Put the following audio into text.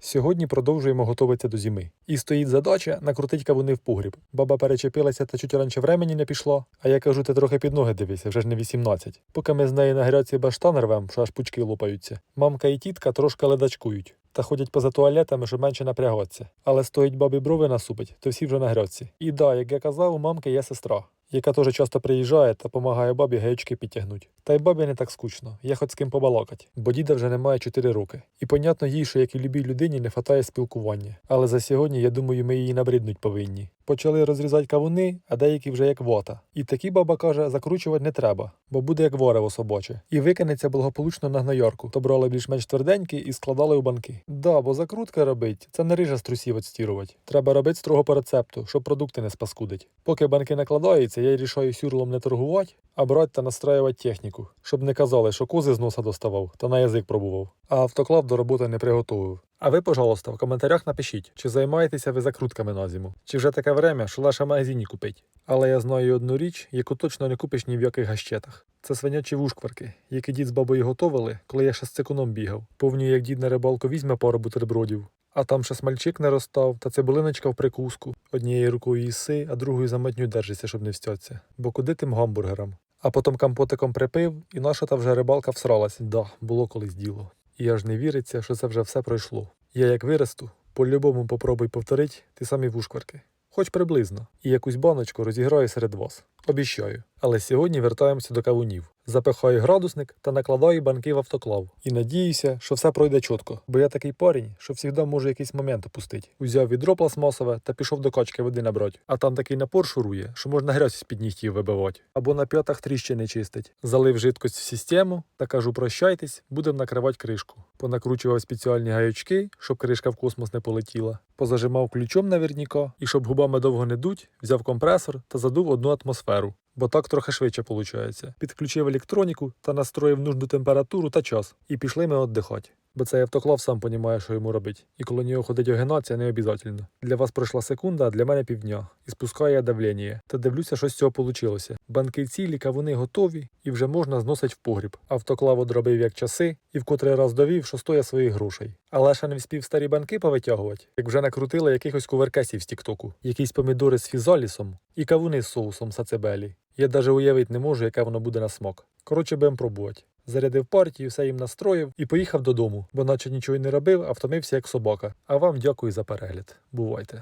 Сьогодні продовжуємо готуватися до зими. І стоїть задача накрутить кавуни в погріб. Баба перечепилася та чуть раніше времені не пішло, а я кажу, ти трохи під ноги дивися, вже ж не 18. Поки ми з нею на гряці баштан рвем, що аж пучки лопаються. Мамка і тітка трошки ледачкують. Та ходять поза туалетами, щоб менше напрягатися. Але стоїть бабі брови насупить, то всі вже на грядці. І да, як я казав, у мамки є сестра, яка теж часто приїжджає та допомагає бабі гаючки підтягнуть. Та й бабі не так скучно, я хоч з ким побалакать, бо діда вже немає 4 роки. І понятно їй, що як і любій людині не хватає спілкування. Але за сьогодні, я думаю, ми її набриднуть повинні. Почали розрізати кавуни, а деякі вже як вота. І такі баба каже, закручувати не треба, бо буде як ворево собаче. І викинеться благополучно на гнойорку, то брали більш-менш тверденькі і складали у банки. Да, бо закрутка робить, це не рижа з трусів відстірувати. Треба робити строго по рецепту, щоб продукти не спаскудить. Поки банки накладаються, я й рішаю сюрлом не торгувати, а брати та настраювати техніку, щоб не казали, що кози з носа доставав та на язик пробував, а автоклав до роботи не приготовив. А ви, пожалуйста, в коментарях напишіть, чи займаєтеся ви закрутками на зиму, чи вже таке время, що лише в магазині купить. Але я знаю одну річ, яку точно не купиш ні в яких гащетах. Це свинячі вушкварки, які дід з бабою готовили, коли я ще з цикуном бігав. Повню, як дід на рибалку візьме пару бутербродів. А там ще смальчик не розстав, та цибулиночка в прикуску. Однією рукою їси, а другою за метню держиться, щоб не встяться. Бо куди тим гамбургерам? А потім компотиком припив, і наша та вже рибалка всралась. Да, було колись діло. І аж не віриться, що це вже все пройшло. Я як виросту, по-любому попробуй повторить ті самі вушкварки. Хоч приблизно, і якусь баночку розіграю серед вас. Обіщаю. Але сьогодні вертаємося до кавунів. Запихаю градусник та накладаю банки в автоклав. І надіюся, що все пройде чітко, бо я такий парень, що завжди можу якийсь момент опустити. Узяв відро пластмасове та пішов до качки води набрати. А там такий напор шурує, що можна грязь з-під нігтів вибивати. Або на п'ятах тріщини чистить. Залив жидкость в систему та кажу прощайтесь, будемо накривати кришку. Понакручував спеціальні гаячки, щоб кришка в космос не полетіла. Позажимав ключом наверняка, і щоб губами довго не дуть, взяв компресор та задув одну атмосферу удару. Бо так трохи швидше виходить. Підключив електроніку та настроїв нужну температуру та час. І пішли ми віддихати. Бо цей автоклав сам понімає, що йому робить. І коли нього ходить огинатися, не обов'язково. Для вас пройшла секунда, а для мене півдня. І спускаю я давлення. Та дивлюся, що з цього вийшло. Банки цілі, кавуни готові, і вже можна зносить в погріб. Автоклав одробив як часи, і в котрий раз довів, що стоя своїх грошей. Але ще не вспів старі банки повитягувати, як вже накрутили якихось куверкесів з тіктоку, якісь помідори з фізалісом і кавуни з соусом сацебелі. Я навіть уявити не можу, яке воно буде на смак. Коротше, будемо пробувати. Зарядив партію, все їм настроїв і поїхав додому, бо наче нічого й не робив, а втомився як собака. А вам дякую за перегляд. Бувайте.